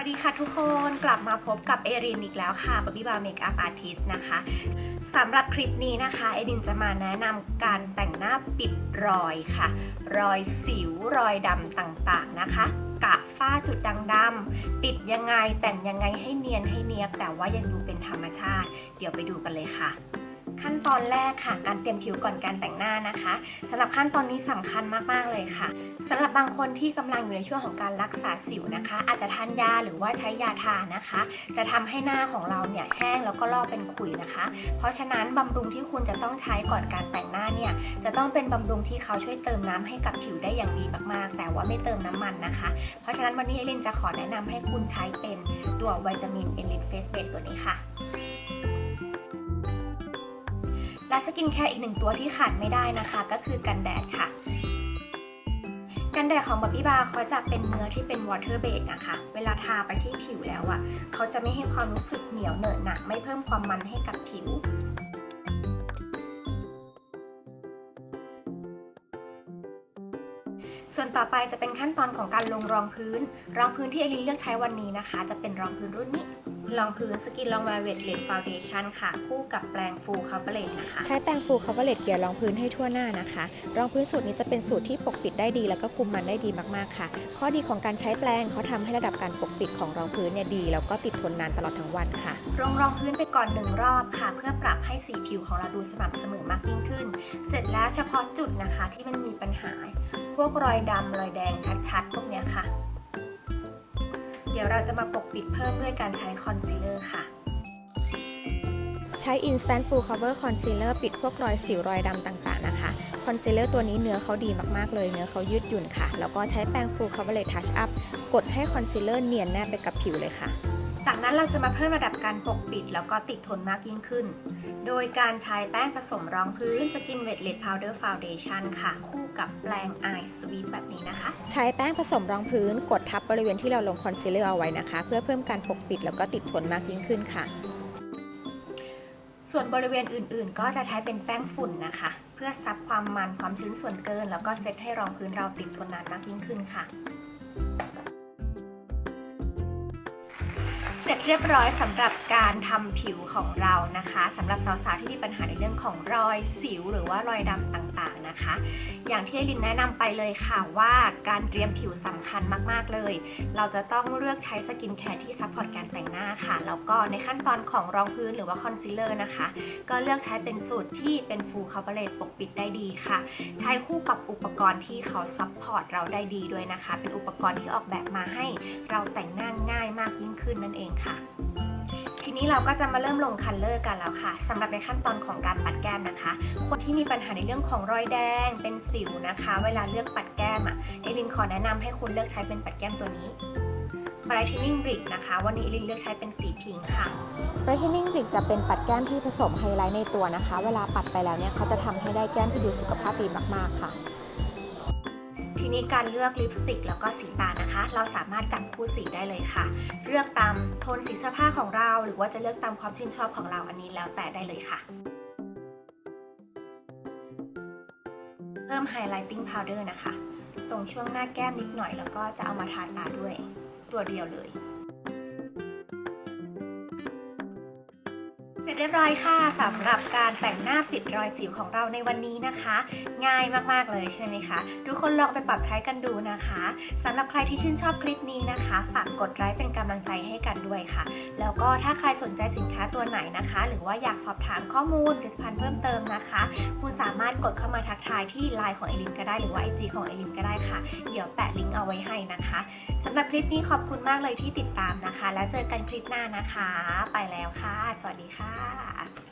วัสดีค่ะทุกคนกลับมาพบกับเอรินอีกแล้วค่ะบ๊อบบี้บาร์เมคอัพอาร์ติสนะคะสำหรับคลิปนี้นะคะ เอรินจะมาแนะนำการแต่งหน้าปิดรอยค่ะ รอยสิวรอยดำต่างๆนะคะ กะฝ้าจุดด่างดำปิดยังไงแต่งยังไงให้เนียนให้เนียบแต่ว่ายังดูเป็นธรรมชาติ เดี๋ยวไปดูกันเลยค่ะ ขั้นตอนแรกค่ะ การเตรียมผิวก่อนการแต่งหน้านะคะสำหรับขั้นตอนนี้สำคัญมากๆเลยค่ะสำหรับบางคนที่กำลังอยู่ในช่วงของการรักษาสิวนะคะ อาจจะทานยาหรือว่าใช้ยาทานะคะ จะทำให้หน้าของเราเนี่ยแห้งแล้วก็ลอกเป็นขุยนะคะ เพราะฉะนั้นบำรุงที่คุณจะต้องใช้ก่อนการแต่งหน้าเนี่ยจะต้องเป็นบำรุงที่เขาช่วยเติมน้ำให้กับผิวได้อย่างดีมากๆ แต่ว่าไม่เติมน้ำมันนะคะ เพราะฉะนั้นวันนี้เอลินจะขอแนะนำให้คุณใช้เป็นตัววิตามินเอลินเฟสเบดตัวนี้ค่ะ และสกินแคร์อีกหนึ่งตัวที่ขาดไม่ได้นะคะ ก็คือกันแดดค่ะ กันแดดของบับบี้บาเขาจะเป็นเนื้อที่เป็นวอเตอร์เบสนะคะ เวลาทาไปที่ผิวแล้วอะ่ะเขาจะไม่ให้ความรู้สึกเหนียวเหนอะหนะไม่เพิ่มความมันให้กับผิวส่วนต่อไปจะเป็นขั้นตอนของการลงรองพื้น รองพื้นที่เอลินเลือกใช้วันนี้นะคะ จะเป็นรองพื้นรุ่นนี้ รองพื้นสกินลองมาเวทเลดฟาวเดชั่นค่ะ คู่กับแปรงฟูคาร์บเลตนะคะ ใช้แปรงฟูคาร์บอเลตเกลี่ยรองพื้นให้ทั่วหน้านะคะ รองพื้นสูตรนี้จะเป็นสูตรที่ปกปิดได้ดี แล้วก็คุมมันได้ดีมากๆค่ะ ข้อดีของการใช้แปรงเขาทำให้ระดับการปกปิดของรองพื้นเนี่ยดี แล้วก็ติดทนนานตลอดทั้งวันค่ะลงรองพื้นไปก่อนหนึ่งรอบค่ะ เพื่อปรับให้สีผิวของเราดูสม่ำเสมอมากยิ่งขึ้น เสร็จแล้วเฉพาะจุดนะคะที่มันมีปัญหา พวกรอยดำรอยแดงชัดๆพวกเนี้ยค่ะเดี๋ ยวเราจะมาปกปิดเพิ่มด้วยการใช้คอนซีลเลอร์ค่ะ ใช้ Instant Full Cover Concealer ปิดพวกรอยสิวรอยดำต่างๆนะคะ คอนซีลเลอร์ตัวนี้เนื้อเขาดีมากๆเลย เนื้อเขายืดหยุ่นค่ะ แล้วก็ใช้แปรง Full Coverage Touch Up กดให้คอนซีลเลอร์เนียนแนบไปกับผิวเลยค่ะ จากนั้นเราจะมาเพิ่มระดับการปกปิดแล้วก็ติดทนมากยิ่งขึ้น โดยการใช้แป้งผสมรองพื้น Skin Wet Lid Powder Foundation ค่ะ คู่กับแปรง Eye Sweep แบบนี้นะคะ ใช้แป้งผสมรองพื้นกดทับบริเวณที่เราลงคอนซีลเลอร์เอาไว้นะคะ เพื่อเพิ่มการปกปิดแล้วก็ติดทนมากยิ่งขึ้นค่ะ ส่วนบริเวณอื่นๆ ก็จะใช้เป็นแป้งฝุ่นนะคะ เพื่อซับความมันความชื้นส่วนเกิน แล้วก็เซตให้รองพื้นเราติดทนนานมากยิ่งขึ้นค่ะ จเรียบร้อยสำหรับการทำผิวของเรานะคะสำหรับสาวๆที่มีปัญหาในเรื่องของรอยสิวหรือว่ารอยดำต่างๆนะคะ อย่างที่ลินแนะนำไปเลยค่ะว่าการเตรียมผิวสำคัญมากๆเลย เราจะต้องเลือกใช้สกินแคร์ที่ซัพพอร์ตการแต่งหน้าค่ะแล้วก็ในขั้นตอนของรองพื้นหรือว่าคอนซีลเลอร์นะคะ ก็เลือกใช้เป็นสูตรที่เป็นฟูลคาร์บอเลตปกปิดได้ดีค่ะ ใช้คู่กับอุปกรณ์ที่เขาซัพพอร์ตเราได้ดีด้วยนะคะ เป็นอุปกรณ์ที่ออกแบบมาให้เราแต่งหน้าง่ายมากยิ่งขึ้นนั่นเองค่ะทีนี้เราก็จะมาเริ่มลงคัลเลอร์กันแล้วค่ะสำหรับในขั้นตอนของการปัดแก้มนะคะ คนที่มีปัญหาในเรื่องของรอยแดง เป็นสิวนะคะ เวลาเลือกปัดแก้มอะเอลินขอแนะนำให้คุณเลือกใช้เป็นปัดแก้มตัวนี้ Brightening Brick นะคะ วันนี้เอลินเลือกใช้เป็นสีพิงค์ค่ะ Brightening Brick จะเป็นปัดแก้มที่ผสมไฮไลท์ในตัวนะคะ เวลาปัดไปแล้วเนี่ยเขาจะทำให้ได้แก้มที่ดูสุขภาพดีมากๆค่ะ ทีนี้การเลือกลิปสติกแล้วก็สีตานะคะ เราสามารถจับคู่สีได้เลยค่ะ เลือกตามโทนสีเสื้อผ้าของเรา หรือว่าจะเลือกตามความชื่นชอบของเราอันนี้แล้วแต่ได้เลยค่ะเพิ่มไฮไลท์ติ้งพาวเดอร์นะคะ ตรงช่วงหน้าแก้มนิดหน่อยแล้วก็จะเอามาทาตาด้วย ตัวเดียวเลย สร็จเรียบร้อยค่ะสำหรับการแต่งหน้าปิดรอยสิวของเราในวันนี้นะคะ ง่ายมากๆเลยใช่ไหมคะทุกคนลองไปปรับใช้กันดูนะคะสำหรับใครที่ชื่นชอบคลิปนี้นะคะ ฝากกดไลค์เป็นกำลังใจให้กันด้วยค่ะ แล้วก็ถ้าใครสนใจสินค้าตัวไหนนะคะ หรือว่าอยากสอบถามข้อมูลผลิตภัณฑ์เพิ่มเติมนะคะ คุณสามารถกดเข้ามาทักทายที่ไลน์ของเอลินก็ได้หรือว่าไอจีของเอลินก็ได้ค่ะ เดี๋ยวแปะลิงก์เอาไว้ให้นะคะสำหรับคลิปนี้ขอบคุณมากเลยที่ติดตามนะคะ แล้วเจอกันคลิปหน้านะคะ ไปแล้วค่ะ สวัสดีค่ะ